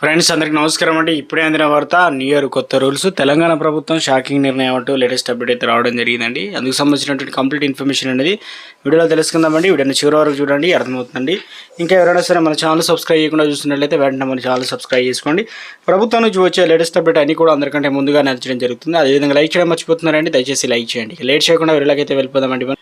Friends అందరికి నమస్కారం అండి. ఇప్పుడే అందిన వార్త న్యూ ఇయర్ కొత్త రూల్స్ తెలంగాణ ప్రభుత్వం షాకింగ్ నిర్ణయం అంటూ లేటెస్ట్ అప్డేట్ అయితే రావడం జరిగిందండి. అందుకు సంబంధించినటువంటి కంప్లీట్ ఇన్ఫర్మేషన్ అనేది వీడియోలో తెలుసుకుందామండి. వీడియోని చివరి వరకు చూడండి అర్థమవుతుందండి. ఇంకా ఎవరైనా సరే మన ఛానల్ సబ్స్క్రైబ్ చేయకుండా చూస్తున్నట్లయితే వెంటనే మన ఛానల్ సబ్స్క్రైబ్ చేసుకోండి. ప్రభుత్వం నుంచి వచ్చే లేటెస్ట్ అప్డేట్ అన్ని కూడా అందరికంటే ముందుగా నచ్చడం జరుగుతుంది. అదేవిధంగా లైక్ చేయడం మర్చిపోతున్నారండి. దయచేసి లైక్ చేయండి. లేట్ చేయకుండా వీళ్ళకైతే వెళ్ళిపోదామండి.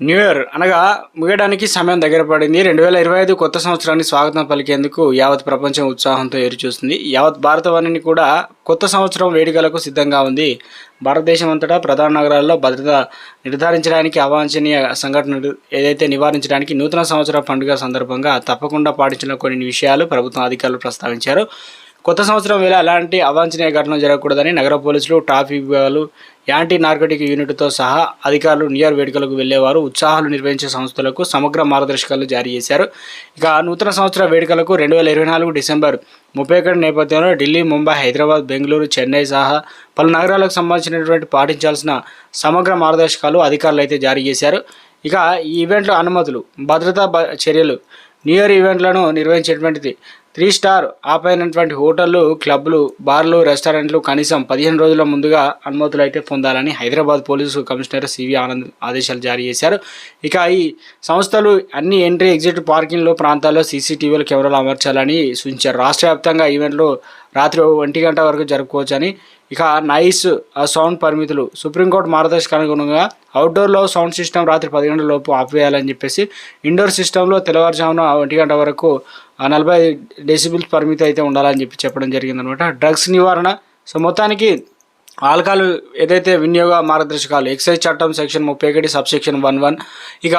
న్యూ ఇయర్ అనగా ముగియడానికి సమయం దగ్గర పడింది. రెండు వేల ఇరవై ఐదు కొత్త సంవత్సరాన్ని స్వాగతం పలికేందుకు యావత్ ప్రపంచం ఉత్సాహంతో ఎదురుచూస్తుంది యావత్ భారతవాణిని కూడా కొత్త సంవత్సరం వేడుకలకు సిద్ధంగా ఉంది. భారతదేశం అంతటా ప్రధాన నగరాల్లో భద్రత నిర్ధారించడానికి అవాంఛనీయ సంఘటనలు ఏదైతే నివారించడానికి నూతన సంవత్సర పండుగ సందర్భంగా తప్పకుండా పాటించిన కొన్ని విషయాలు ప్రభుత్వం అధికారులు ప్రస్తావించారు. కొత్త సంవత్సరం వేళ ఎలాంటి అవాంఛనీయ ఘటన జరగకూడదని నగర పోలీసులు ట్రాఫిక్ విభాగాలు యాంటీ నార్కోటిక్ యూనిట్తో సహా అధికారులు న్యూ వేడుకలకు వెళ్ళేవారు ఉత్సాహాలు నిర్వహించే సంస్థలకు సమగ్ర మార్గదర్శకాలు జారీ చేశారు. ఇక నూతన సంవత్సర వేడుకలకు రెండు వేల ఇరవై నాలుగు డిసెంబర్ ముప్పై ఒకటి నేపథ్యంలో ఢిల్లీ ముంబై హైదరాబాద్ బెంగళూరు చెన్నై సహా పలు నగరాలకు సంబంధించినటువంటి పాటించాల్సిన సమగ్ర మార్గదర్శకాలు అధికారులు అయితే జారీ చేశారు. ఇక ఈ ఈవెంట్ల అనుమతులు భద్రతా బ- చర్యలు న్యూ ఇయర్ ఈవెంట్లను నిర్వహించేటువంటిది త్రీ స్టార్ ఆపైనటువంటి హోటళ్ళు క్లబ్లు బార్లు రెస్టారెంట్లు కనీసం పదిహేను రోజుల ముందుగా అనుమతులు అయితే పొందాలని Hyderabad police commissioner CV Anand ఆదేశాలు జారీ చేశారు. ఇక ఈ సంస్థలు అన్ని ఎంట్రీ ఎగ్జిట్ పార్కింగ్లు ప్రాంతాల్లో సీసీటీవీలు కెమెరాలు అమర్చాలని సూచించారు. రాష్ట్ర వ్యాప్తంగా ఈవెంట్లు రాత్రి ఒంటి గంట వరకు జరుపుకోవచ్చని. ఇక నైస్ ఆ సౌండ్ పరిమితులు సుప్రీంకోర్టు మార్గదర్శక అనుగుణంగా అవుట్డోర్లో సౌండ్ సిస్టమ్ రాత్రి పది గంటల లోపు ఆపివేయాలని చెప్పేసి ఇండోర్ సిస్టంలో తెల్లవారుజామున ఒంటి గంట వరకు నలభై డెసిబిల్స్ పరిమితి అయితే ఉండాలని చెప్పి చెప్పడం జరిగిందనమాట. డ్రగ్స్ నివారణ. సో మొత్తానికి ఆల్కాలు ఏదైతే వినియోగ మార్గదర్శకాలు ఎక్సైజ్ చట్టం సెక్షన్ ముప్పై ఒకటి సబ్ సెక్షన్ వన్ వన్ ఇక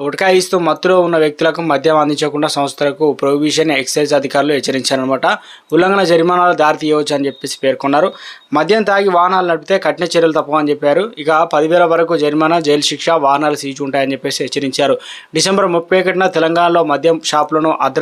ఉటకాయిస్తూ మత్తులో ఉన్న వ్యక్తులకు మద్యం అందించకుండా సంస్థలకు ప్రొహిబిషన్ ఎక్సైజ్ అధికారులు హెచ్చరించారనమాట ఉల్లంఘన జరిమానాలు దారి తీయవచ్చు అని చెప్పేసి పేర్కొన్నారు. మద్యం తాగి వాహనాలు నడిపితే కఠిన చర్యలు తప్పవని చెప్పారు. ఇక పదివేల వరకు జరిమానా జైలు శిక్ష వాహనాలు సీజ్ ఉంటాయని చెప్పేసి హెచ్చరించారు. డిసెంబర్ ముప్పై ఒకటిన తెలంగాణలో మద్యం షాపులను అద్రా